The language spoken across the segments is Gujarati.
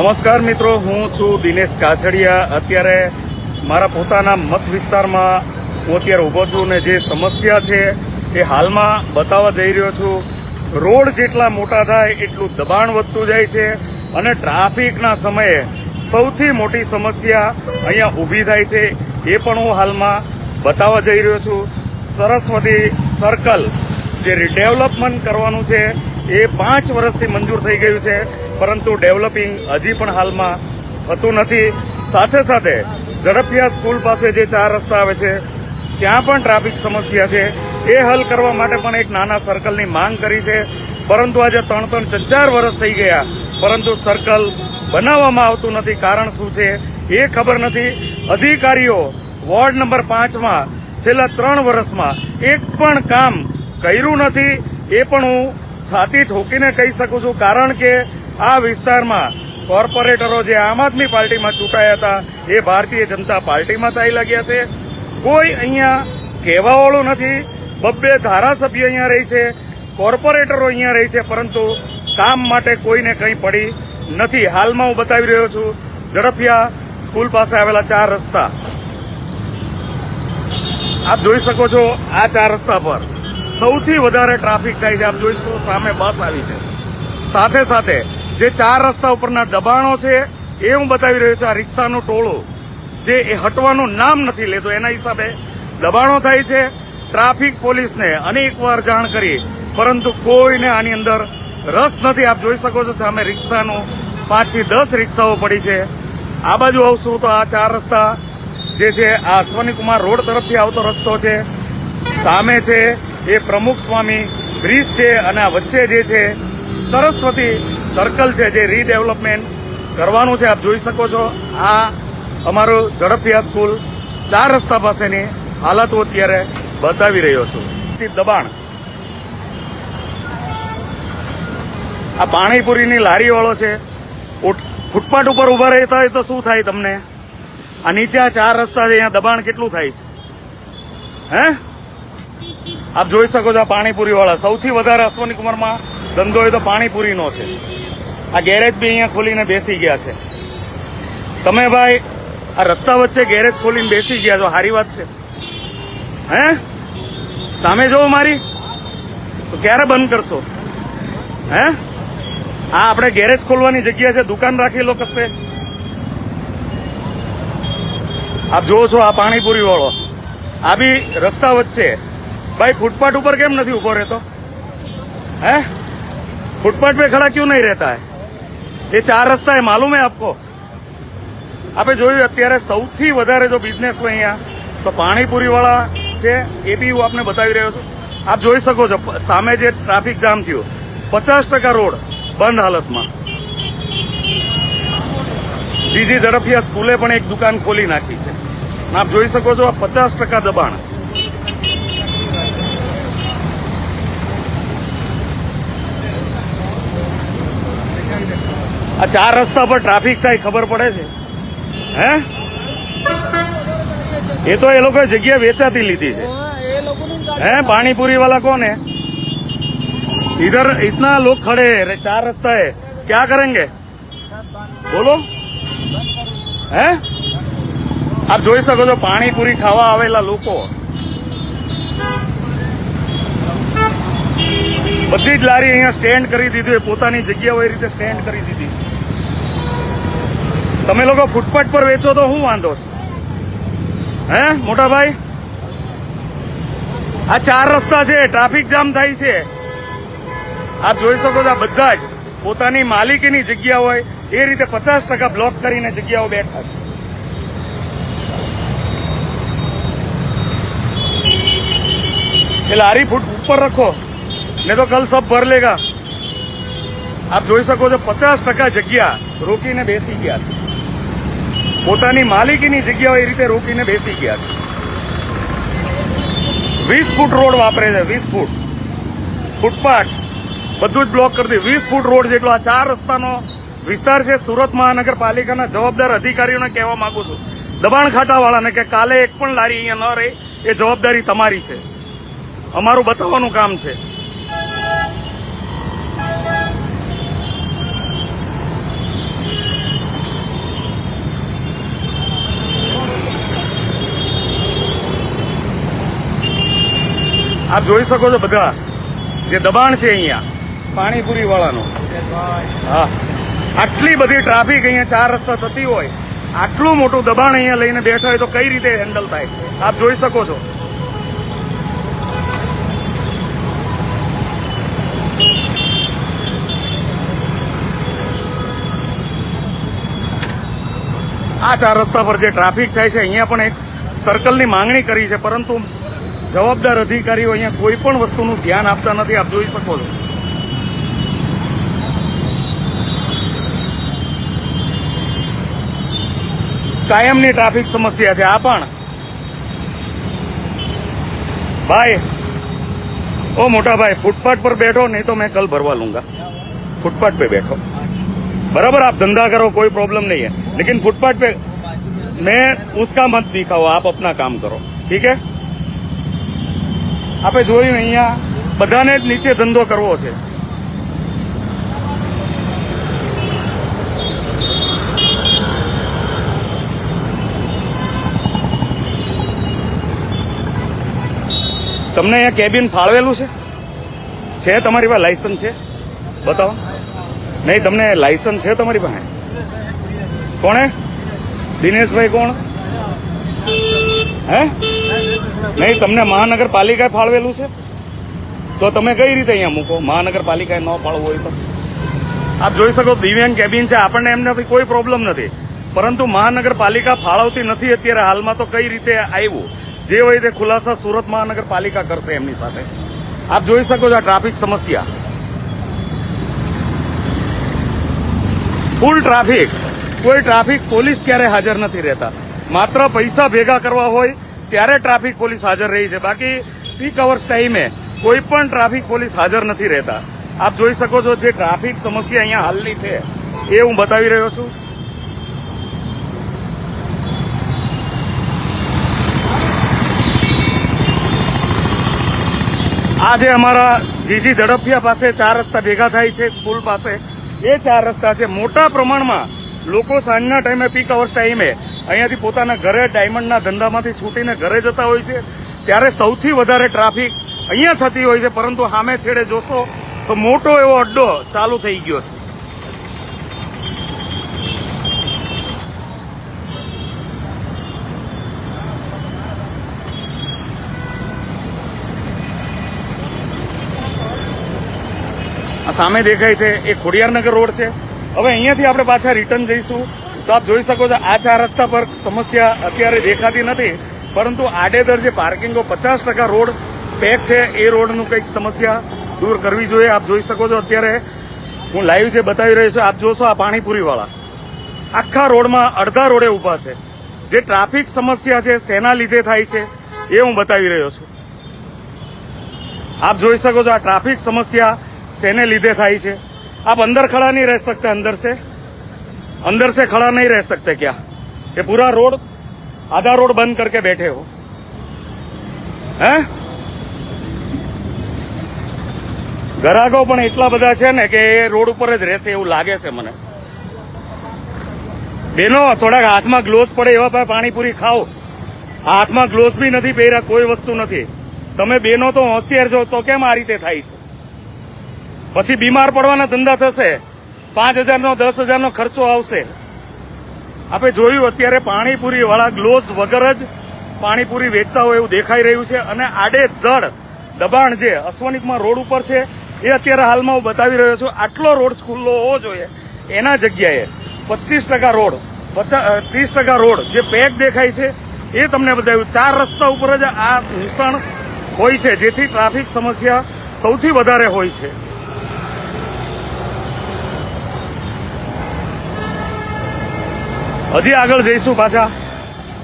નમસ્કાર મિત્રો, હું છું દિનેશ કાછડિયા. અત્યારે મારા પોતાના મત વિસ્તારમાં હું અત્યારે ઊભો છું ને જે સમસ્યા છે એ હાલમાં બતાવવા જઈ રહ્યો છું. રોડ જેટલા મોટા થાય એટલું દબાણ વધતું જાય છે અને ટ્રાફિકના સમયે સૌથી મોટી સમસ્યા અહીંયા ઊભી થાય છે એ પણ હું હાલમાં બતાવવા જઈ રહ્યો છું. સરસ્વતી સર્કલ જે રીડેવલપમેન્ટ કરવાનું છે એ પાંચ વર્ષથી મંજૂર થઈ ગયું છે. પરંતુ ડેવલપિંગ હજી પણ હાલમાં થતું નથી. સાથે સાથે ઝડપિયા સ્કૂલ પાસે જે ચાર રસ્તા આવે છે, ત્યાં પણ ટ્રાફિક સમસ્યા છે. એ હલ કરવા માટે પણ એક નાના સર્કલની માંગ કરી છે. પરંતુ આજે ત્રણ ત્રણ ચાર વર્ષ થઈ ગયા. પરંતુ સર્કલ બનાવવામાં આવતું નથી. કારણ શું છે? એ ખબર નથી. અધિકારીઓ વોર્ડ નંબર પાંચમાં છેલ્લા ત્રણ વર્ષમાં એક પણ કામ કર્યું નથી. એ પણ હું છાતી ઠોકીને કહી શકું છું. કારણ કે આ વિસ્તારમાં કોર્પોરેટરો જે આમ આદમી પાર્ટીમાં ચૂંટાયા હતા, એ ભારતીય જનતા પાર્ટીમાં ચાલી લાગ્યા છે. કોઈ અહીંયા કહેવાવાળું નથી. બબ્બે ધારાસભ્ય અહીંયા રહી છે, કોર્પોરેટરો અહીંયા રહી છે, પરંતુ કામ માટે કોઈને કંઈ પડી નથી. હાલમાં હું બતાવી રહ્યો છું ઝડપિયા સ્કૂલ પાસે આવેલા ચાર રસ્તા. આપ જોઈ શકો છો આ ચાર રસ્તા પર સૌથી વધારે ટ્રાફિક થાય છે. આપ જોઈ શકો સામે બસ આવી છે. સાથે સાથે જે ચાર રસ્તા ઉપરના દબાણો છે, એ હું બતાવી રહ્યો છું આ રિક્ષાનો ટોળો. જે એ હટવાનું નામ નથી લેતો, એના હિસાબે દબાણો થાય છે ટ્રાફિક પોલીસને અનેક વાર જાણ કરી. પરંતુ કોઈને આની અંદર રસ નથી. આપ જોઈ શકો છો સામે રિક્ષાનું પાંચથી દસ રિક્ષાઓ પડી છે. આ બાજુ આવશું તો આ ચાર રસ્તા જે છે, આ અશ્વની રોડ તરફથી આવતો રસ્તો છે. સામે છે એ પ્રમુખ સ્વામી બ્રિજ છે અને આ વચ્ચે જે છે સરસ્વતી સર્કલ છે જે રીડેવલપમેન્ટ કરવાનું છે, આપ જોઈ શકો છો. આ અમારું ઝડપિયા સ્કૂલ ચાર રસ્તા પાસેની હાલત હું અત્યારે બતાવી રહ્યો છું. દબાણ. આ પાણીપુરીની લારીવાળો છે. ફૂટપાથ ઉપર ઊભા રહેતા હોય તો શું થાય તમને? આ નીચે આ ચાર રસ્તા છે, અહીંયા દબાણ કેટલું થાય છે? હે? આપ જોઈ શકો છો આ પાણીપુરી વાળા સૌથી વધારે અશ્વની કુમારમાં ધંધો હોય તો પાણીપુરીનો છે. આ ગેરેજ બી અહીંયા ખોલીને બેસી ગયા છે તમે ભાઈ આ રસ્તા વચ્ચે ગેરેજ ખોલીને બેસી ગયા છો સારી વાત છે હે સામે જોવો મારી તો ક્યારે બંધ કરશો હે આ આપણે ગેરેજ ખોલવાની જગ્યા છે દુકાન રાખી લો કશે આપ જોવો છો આ પાણીપુરી વાળો આ બી રસ્તા વચ્ચે ભાઈ ફૂટપાથ ઉપર કેમ નથી ઉભો રહેતો હે फुटपाथ पे खड़ा क्यों नहीं रहता है એ ચાર રસ્તા એ માલુમ હે આપકો? આપણે જોયું, અત્યારે સૌથી વધારે જો બિઝનેસ હોય અહીંયા, તો પાણીપુરીવાળા છે, એ બી હું આપને બતાવી રહ્યો છું. આપ જોઈ શકો છો સામે જે ટ્રાફિક જામ થયો, પચાસ ટકા રોડ બંધ હાલતમાં. જીજી ઝડપિયા સ્કૂલે પણ એક દુકાન ખોલી નાખી છે. આપ જોઈ શકો છો પચાસ ટકા દબાણ. આ ચાર રસ્તા પર ટ્રાફિક થાય ખબર પડે છે. હે? એ તો એ લોકોએ જગ્યા વેચાતી લીધી છે. હે? પાણીપુરી વાલા કોને? ઇધર ઇતના લોક ખડે ચાર રસ્તા હે. ક્યાં કરેંગે? બોલો. હે? આપ જોઈ શકો છો પાણીપુરી ખાવા આવેલા લોકો. બધી જ લારી અહીંયા સ્ટેન્ડ કરી દીધું એ પોતાની જગ્યા હોય રીતે સ્ટેન્ડ કરી દીધી. તમે લોકો ફૂટપાથ પર વેચો તો શું વાંધો છે. હે મોટા ભાઈ આ ચાર રસ્તા છે, ટ્રાફિક જામ થાય છે. આપ જોઈ શકો છો બધા જ પોતાની માલિકીની જગ્યા હોય, એ રીતે પચાસ ટકા બ્લોક કરીને જગ્યાઓ બેઠા છે. એ લારી ફૂટ ઉપર રખો નહીં તો કલ સબ ભર લેગા. આપ જોઈ શકો છો પચાસ ટકા જગ્યા રોકીને બેસી ગયા છે. પોતાની માલિકીની જગ્યા એ રીતે રોકીને બેસી ગયા છે. વીસ ફૂટ રોડ વાપરે છે, વીસ ફૂટ. ફૂટપાથ. બધું જ બ્લોક કરી દે. વીસ ફૂટ રોડ જેટલો આ ચાર રસ્તાનો વિસ્તાર છે, સુરત મહાનગરપાલિકાના જવાબદાર અધિકારીઓને કહેવા માંગુ છું. દબાણ ખાતાવાળાને કે કાલે એક પણ લારી અહીંયા ન રહે, એ જવાબદારી તમારી છે. અમારું બતાવવાનું કામ છે. આપ જોઈ શકો છો બધા જે દબાણ છે અહીંયા પાણીપુરી વાળાનું હા. આટલી બધી ટ્રાફિક અહીંયા ચાર રસ્તા થતી હોય, આટલું મોટું દબાણ અહીંયા લઈને બેઠા હોય તો કઈ રીતે હેન્ડલ થાય? આપ જોઈ શકો છો. આ ચાર રસ્તા પર જે ટ્રાફિક થાય છે, અહીંયા પણ એક સર્કલની માંગણી કરી છે, પરંતુ જવાબદાર અધિકારીઓ અહીંયા કોઈ પણ વસ્તુનું ધ્યાન આપતા નથી, આપ જોઈ શકો છો. કાયમની ટ્રાફિક સમસ્યા છે, આ પણ. ભાઈ, ઓ મોટા ભાઈ, ફૂટપાથ પર બેઠો, નહીં તો મેં કલ ભરવા લઉંગા ફૂટપાથ પે બેઠો. બરાબર, આપ ધંધા કરો, કોઈ પ્રોબ્લેમ નહીં હે. લેકિન ફૂટપાથ પે મેં ઉસકા મત દિખાઓ આપ અપના કામ કરો. ઠીક હે? આપણે જોયું અહીંયા બધાને જ નીચે ધંધો કરવો છે. તમને અહીંયા કેબિન ફાળવેલું છે? છે તમારી પાસે લાયસન્સ છે? બતાવો. નહીં, તમને લાયસન્સ છે તમારી પાસે? કોણે? દિનેશભાઈ કોણ? હે? નહીં, તમને મહાનગરપાલિકાએ ફાળવેલું છે? તો તમે કઈ રીતે અહીંયા મૂકો? મહાનગરપાલિકાએ ન ફાળવું હોય તો? આપ જોઈ શકો, દિવ્યાંગ કેબિન છે. આપણને એમનાથી કોઈ પ્રોબ્લેમ નથી. પરંતુ મહાનગરપાલિકા ફાળવતી નથી અત્યારે હાલમાં, તો કઈ રીતે આવ્યું? જે હોય તે ખુલાસા સુરત મહાનગરપાલિકા કરશે એમની સાથે. આપ જોઈ શકો છો આ ટ્રાફિક સમસ્યા. ફૂલ ટ્રાફિક કોઈ ટ્રાફિક પોલીસ ક્યારે હાજર નથી રહેતા? માત્ર પૈસા ભેગા કરવા હોય ત્યારે ટ્રાફિક પોલીસ હાજર રહી છે. બાકી પીક અવર્સ ટાઈમે કોઈ પણ ટ્રાફિક પોલીસ હાજર નથી રહેતા. આપ જોઈ શકો છો જે ટ્રાફિક સમસ્યા અહીંયા હાલની છે એ હું બતાવી રહ્યો છું. આજે અમારા જીજી ઝડપિયા પાસે ચાર રસ્તા ભેગા થાય છે સ્કૂલ પાસે. એ ચાર રસ્તા છે. મોટા પ્રમાણમાં લોકો સાંજના ટાઈમે પીક અવર્સ ટાઈમે અહીંયાથી પોતાના ઘરે ડાયમંડના ધંધામાંથી છૂટીને ઘરે જતા હોય છે. ત્યારે સૌથી વધારે ટ્રાફિક અહીંયા થતી હોય છે, પરંતુ સામે છેડે જોશો તો મોટો એવો અડ્ડો ચાલુ થઈ ગયો છે. સામે દેખાય છે, એ ખોડિયારનગર રોડ છે. હવે અહીંયાથી આપણે પાછા રિટર્ન જઈશું. તો આપ જોઈ શકો છો, આ ચાર રસ્તા પર સમસ્યા અત્યારે દેખાતી નથી, પરંતુ આડેધડ જે પાર્કિંગો પચાસ ટકા રોડ પેક છે, એ રોડનું કંઈક સમસ્યા દૂર કરવી જોઈએ. આપ જોઈ શકો છો અત્યારે, હું લાઈવ જે બતાવી રહ્યો છું, આપ જોશો આ પાણીપુરીવાળા. આખા રોડમાં અડધા રોડે ઊભા છે. જે ટ્રાફિક સમસ્યા છે સેના લીધે થાય છે, એ હું બતાવી રહ્યો છું. આપ જોઈ શકો છો આ ટ્રાફિક સમસ્યા સેને લીધે થાય છે. આપ અંદર ખડા નહીં રહી શકતા અંદર છે. अंदर से खड़ा नहीं रह सकते क्या ये पूरा रोड आधा रोड बंद करके बैठे हो हैं ગ્રાહકો પણ એટલા બધા છે ને કે એ રોડ ઉપર જ રહેશે એવું લાગે છે મને બેનો થોડાક હાથમાં ગ્લોવ્સ પડે એવા પા- પાણીપુરી ખાઓ હાથમાં ગ્લોવ્સ બી નથી પહેર્યા કોઈ વસ્તુ નથી તમે બેનો તો હોશિયાર છો તો કેમ આ રીતે થાય છે પછી બીમાર પડવાના ધંધા થશે પાંચ હજારનો, દસ હજારનો ખર્ચો આવશે. આપણે જોયું, અત્યારે પાણીપુરી વાળા ગ્લોવ્સ વગર જ પાણીપુરી વેચતા હોય એવું દેખાઈ રહ્યું છે. અને આડેધડ દબાણ જે અશ્વનિકમાં રોડ ઉપર છે, એ અત્યારે હાલમાં હું બતાવી રહ્યો છું. આટલો રોડ ખુલ્લો હોવો જોઈએ. એના જગ્યાએ પચીસ ટકા રોડ ત્રીસ ટકા રોડ જે પેક દેખાય છે, એ તમને બતાવ્યું. ચાર રસ્તા ઉપર જ આ નિશાન હોય છે, જેથી ટ્રાફિક સમસ્યા સૌથી વધારે હોય છે. હજી આગળ જઈશું પાછા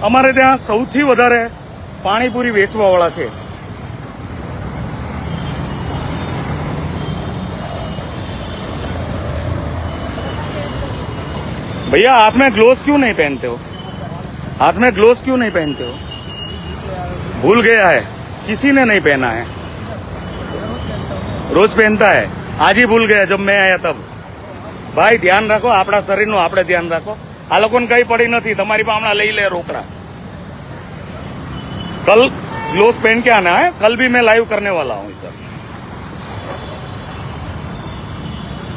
અમારે ત્યાં સૌથી વધારે પાણીપુરી વેચવા વાળા છે भैया हाथ में ग्लोव्स क्यों नहीं पहनते हो हाथ में ग्लोव्स क्यों नहीं पहनते हो भूल गया है किसी ने नहीं पहना है રોજ પહેનતા હે આજ ही ભૂલ ગયા જબ મેં આયા તબ ભાઈ ધ્યાન રાખો આપણા શરીરનું આપણે ધ્યાન રાખો આ લોકોને કઈ પડી નથી તમારી પાસે હમણાં લઈ લે રોકડા કલ ग्लोव्स पहन के आना है कल भी मैं लाइव करने वाला हूँ इधर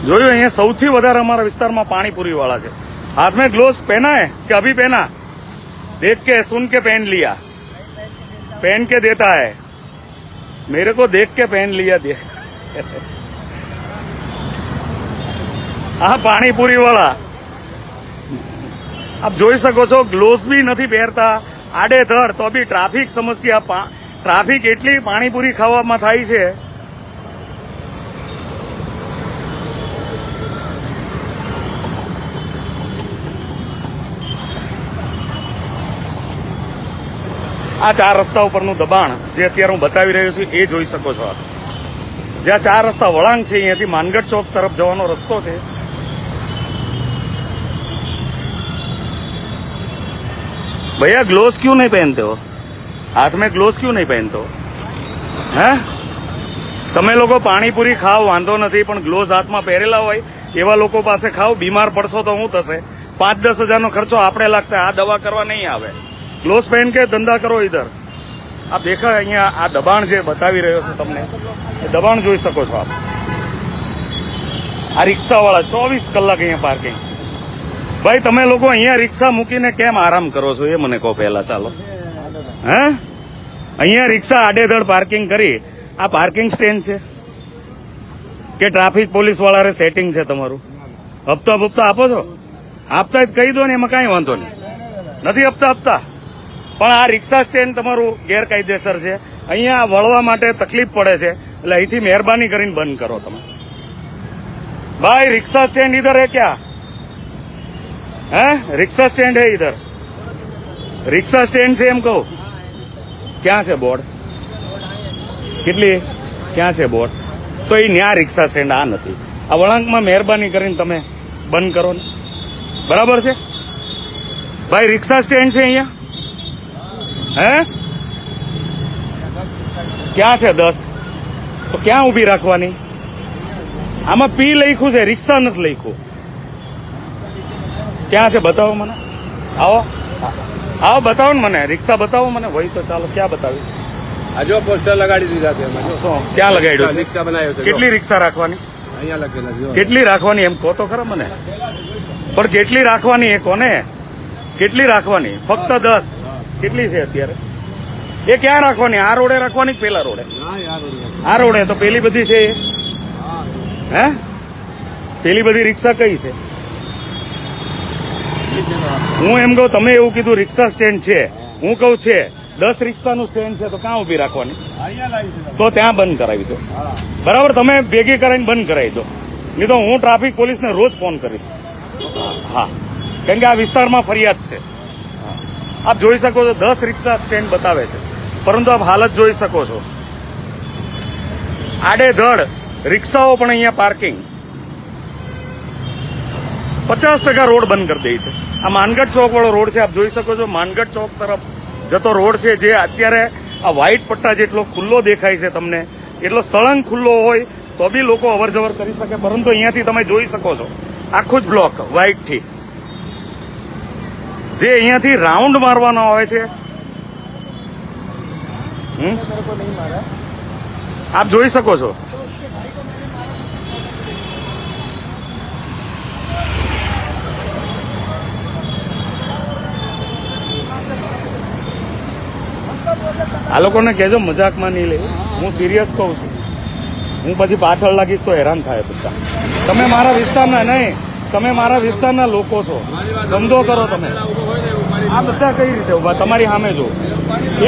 જોયું અહીંયા સૌથી વધારે અમારા વિસ્તારમાં પાણીપુરી વાળા છે હાથ में ग्लोव्स पहना है कि अभी पहना देख के सुन के पहन लिया पहन के देता है मेरे को देख के पहन लिया दे હા પાણીપુરી વાળા આપ જોઈ શકો છો ગ્લોવ્સ બી નથી પહેરતા. આડેધડ તો બી ટ્રાફિક સમસ્યા ટ્રાફિક એટલી પાણીપુરી ખાવામાં થાય છે. આ ચાર રસ્તા ઉપરનું દબાણ જે અત્યારે હું બતાવી રહ્યો છું, એ જોઈ શકો છો આપ. જ્યાં ચાર રસ્તા વળાંક છે, અહીંયાથી માનગઢ ચોક તરફ જવાનો રસ્તો છે. भैया ग्लोव्स क्यों नहीं पहनते हो हाथ में ग्लोव्स क्यों नहीं पहनते हो હે તમે લોકો પાણીપુરી ખાવ વાંધો નથી પણ ગ્લોવ્સ હાથમાં પહેરેલા હોય એવા લોકો પાસે ખાવ બીમાર પડશો તો શું થશે પાંચ દસ હજારનો ખર્ચો આપણે લાગશે આ દવા કરવા નહીં આવે ગ્લોવ્સ પહેન કે ધંધા કરો ઇધર આપ દેખા અહીંયા આ દબાણ જે બતાવી રહ્યો છું તમને એ દબાણ જોઈ શકો છો આપ આ રિક્ષાવાળા ચોવીસ કલાક અહીંયા પાર્કિંગ ભાઈ, તમે લોકો અહીંયા રિક્ષા મૂકીને કેમ આરામ કરો છો? એ મને કહો પહેલા, ચાલો. હે? અહીંયા રિક્ષા આડેધડ પાર્કિંગ કરી. આ પાર્કિંગ સ્ટેન્ડ છે. કે ટ્રાફિક પોલીસ વાળાને સેટિંગ છે તમારું? હપ્તા બપ્તા આપો છો? આપતા જ કહી દો ને, એમાં કાંઈ વાંધો નહીં. નથી હપ્તા આપતા પણ આ રિક્ષા સ્ટેન્ડ તમારું ગેરકાયદેસર છે. અહીંયા વળવા માટે તકલીફ પડે છે. એટલે અહીંથી મહેરબાની કરીને બંધ કરો તમે. ભાઈ, રિક્ષા સ્ટેન્ડ ઇધર હે ક્યાં? हैं रिक्शा स्टैंड है इधर रिक्शा स्टैंड से हम કહું ક્યાં છે બોર્ડ કેટલી ક્યાં છે બોર્ડ તો એ ન્યા રિક્ષા સ્ટેન્ડ આ નથી આ વળાંકમાં મહેરબાની કરીને તમે બંધ કરો ને બરાબર છે ભાઈ રિક્ષા સ્ટેન્ડ છે અહીંયા હે ક્યાં છે દસ તો ક્યાં ઊભી રાખવાની આમાં પી લખ્યું છે રિક્ષા નથી લખ્યું ક્યાં છે બતાવો મને? આવો. આવો બતાવો ને મને. રિક્ષા બતાવો મને. હોય તો ચાલો ક્યાં બતાવી? આ જો પોસ્ટર લગાડી દીધા છે. ક્યાં લગાડ્યું રિક્ષા બનાવ્યો છે કેટલી રિક્ષા રાખવાની? અહીંયા લખેલા કેટલી રાખવાની એમ કહો તો ખરા મને. પણ કેટલી રાખવાની એ કોને? કેટલી રાખવાની? ફક્ત દસ. કેટલી છે અત્યારે? એ ક્યાં રાખવાની? આ રોડે રાખવાની કે પેલા રોડે? આ રોડે તો પેલી બધી છે એ. હે? પેલી બધી રિક્ષા કઈ છે? હું એમ કહું તમે એવું કીધું રિક્ષા સ્ટેન્ડ છે. હું કહું છે દસ રિક્ષાનું સ્ટેન્ડ છે તો ક્યાં ઊભી રાખવાની? તો ત્યાં બંધ કરાવી દો. બરાબર તમે ભેગી કરાવીને બંધ કરાવી દો. નહીં તો હું ટ્રાફિક પોલીસને રોજ ફોન કરીશ. હા. કેમ કે આ વિસ્તારમાં ફરિયાદ છે. આપ જોઈ શકો છો દસ રિક્ષા સ્ટેન્ડ બતાવે છે. પરંતુ આપ હાલત જોઈ શકો છો. આડેધડ રિક્ષાઓ પણ અહીંયા પાર્કિંગ. પચાસ ટકા રોડ બંધ કરી દે છે. આ માનગઢ ચોક વાળો રોડ છે, આપ જોઈ શકો છો, માનગઢ ચોક તરફ જતો રોડ છે, જે અત્યારે આ વ્હાઇટ પટ્ટા જેટલો ખુલ્લો દેખાય છે તમને, એટલો સળંગ ખુલ્લો હોય તો બી લોકો અવરજવર કરી શકે, પરંતુ અહીંયાથી તમે જોઈ શકો છો, આખું જ બ્લોક વ્હાઇટથી જે અહીંયાથી રાઉન્ડ મારવાનો આવે છે. આપ જોઈ શકો છો. આ લોકોને કહેજો, મજાકમાં નહીં લે. હું સિરિયસ કહું છું. હું પછી પાછળ લાગીશ તો હેરાન થાય બધા. તમે મારા વિસ્તારના નહીં, તમે મારા વિસ્તારના લોકો છો. ધંધો કરો તમે. આ બધા કઈ રીતે ઊભા તમારી સામે જો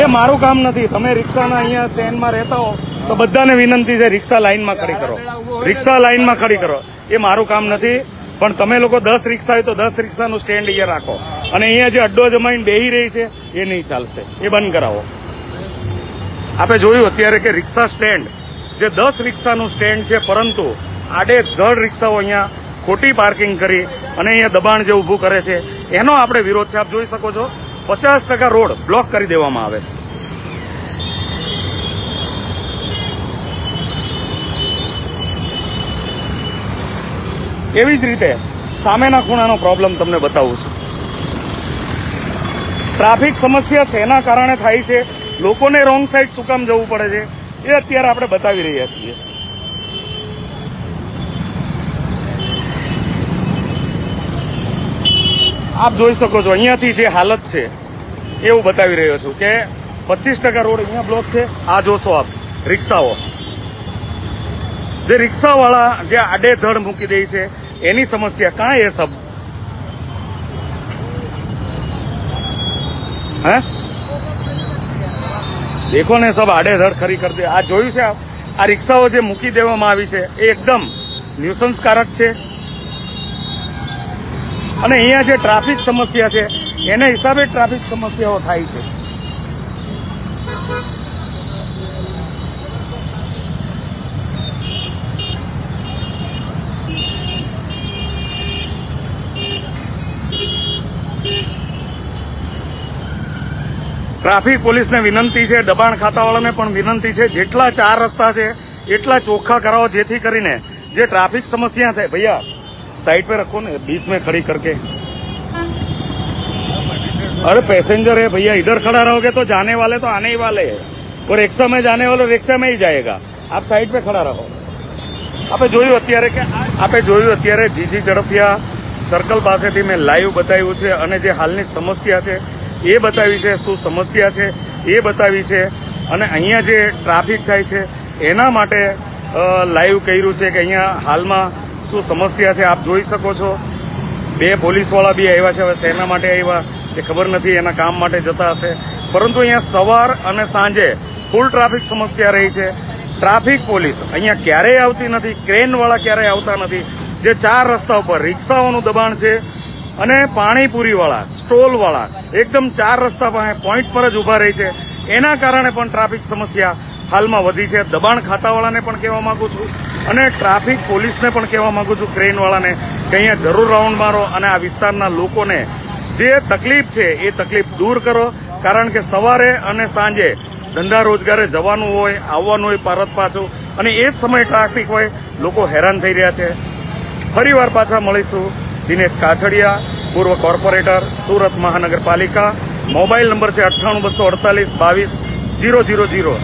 એ મારું કામ નથી. તમે રિક્ષાના અહીંયા સ્ટેન્ડમાં રહેતા હો, તો બધાને વિનંતી છે, રિક્ષા લાઇનમાં ખડી કરો. રિક્ષા લાઇનમાં ખડી કરો. એ મારું કામ નથી. પણ તમે લોકો દસ રિક્ષા હોય તો દસ રિક્ષાનું સ્ટેન્ડ અહીંયા રાખો. અને અહીંયા જે અડ્ડો જમાઈને બેહી રહી છે, એ નહીં ચાલશે. એ બંધ કરાવો. આપણે જોયું અત્યારે કે રિક્ષા સ્ટેન્ડ, જે દસ રિક્ષાનું સ્ટેન્ડ છે, પરંતુ આડે ધડ રિક્ષાઓ અહીંયા ખોટી પાર્કિંગ કરી અને અહીંયા દબાણ જે ઊભું કરે છે, એનો આપણે વિરોધ છે. આપ જોઈ શકો છો, પચાસ ટકા રોડ બ્લોક કરી દેવામાં આવે છે. એવી જ રીતે સામેના ખૂણાનો પ્રોબ્લેમ તમને બતાવું છું. ટ્રાફિક સમસ્યા શેના કારણે થાય છે લોકોને રોંગ સાઈડ શું કામ જવું પડે છે, એ અત્યારે આપણે બતાવી રહ્યા છીએ. આપ જોઈ શકો છો, અહીંયાથી જે હાલત છે, એવું બતાવી રહ્યો છું કે પચીસ ટકા રોડ અહીંયા બ્લોક છે. આ જોશો આપ, રિક્ષાઓ. જે રિક્ષાવાળા જે આડેધડ મૂકી દે છે, એની સમસ્યા કાં એ સબ હે? દેખો ને સબ આડેધડ ખરી કરી દે. આ જોયું છે આ રિક્ષાઓ જે મૂકી દેવામાં આવી છે, એ એકદમ ન્યુસન્સકારક છે. અને અહીંયા જે ટ્રાફિક સમસ્યા છે, એના હિસાબે ટ્રાફિક સમસ્યાઓ થાય છે. ટ્રાફિક પોલીસને વિનંતી છે દબાણ ખાતાવાળાને પણ વિનંતી છે જેટલા ચાર રસ્તા છે એટલા ચોખ્ખા કરાવો જેથી કરીને જે ટ્રાફિક समस्या है भैया साइड पे रखो ना बीच में खड़ी करके अरे पैसेंजर है भैया इधर खड़ा रहोगे तो जाने वाले तो आने ही वाले हैं और रिक्शा में जाने वाले रिक्शा में ही जाएगा आप साइड पे खड़ा રહો આપણે જોયું અત્યારે કે આપણે જોયું અત્યારે જીજી ઝડપિયા સર્કલ પાસેથી મેં લાઈવ બતાવ્યું છે અને જે હાલની સમસ્યા છે એ બતાવી છે શું સમસ્યા છે, એ બતાવી છે. અને અહીંયા જે ટ્રાફિક થાય છે, એના માટે લાઈવ કર્યું છે કે અહીંયા હાલમાં શું સમસ્યા છે, આપ જોઈ શકો છો. બે પોલીસવાળા બી આવ્યા છે, હવે શેના માટે આવ્યા એ ખબર નથી, એના કામ માટે જતા હશે. પરંતુ અહીંયા સવાર અને સાંજે ફૂલ ટ્રાફિક સમસ્યા રહી છે. ટ્રાફિક પોલીસ અહીંયા ક્યારેય આવતી નથી, ક્રેનવાળા ક્યારેય આવતા નથી. જે ચાર રસ્તા ઉપર રિક્ષાઓનું દબાણ છે અને પાણીપુરીવાળા, સ્ટોલવાળા, એકદમ ચાર રસ્તા પાસે પોઈન્ટ પર જ ઊભા રહી છે. એના કારણે પણ ટ્રાફિક સમસ્યા હાલમાં વધી છે. દબાણ ખાતાવાળાને પણ કહેવા માંગુ છું અને ટ્રાફિક પોલીસને પણ કહેવા માંગુ છું. ક્રેનવાળાને કે અહીંયા જરૂર રાઉન્ડ મારો અને આ વિસ્તારના લોકોને જે તકલીફ છે એ તકલીફ દૂર કરો. કારણ કે સવારે અને સાંજે ધંધા રોજગારે જવાનું હોય, આવવાનું હોય ભારત પાછું અને એ જ સમયે ટ્રાફિક હોય, લોકો હેરાન થઈ રહ્યા છે. ફરીવાર પાછા મળીશું. દિનેશ કાછડિયા, પૂર્વ કોર્પોરેટર, સુરત મહાનગરપાલિકા. મોબાઈલ નંબર છે અઠ્ઠાણું બસો અડતાલીસ બાવીસ જીરો જીરો જીરો.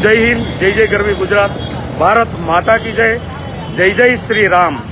જય હિન્દ, જય જય ગરવી ગુજરાત. ભારત માતા કી જય. જય જય શ્રી રામ.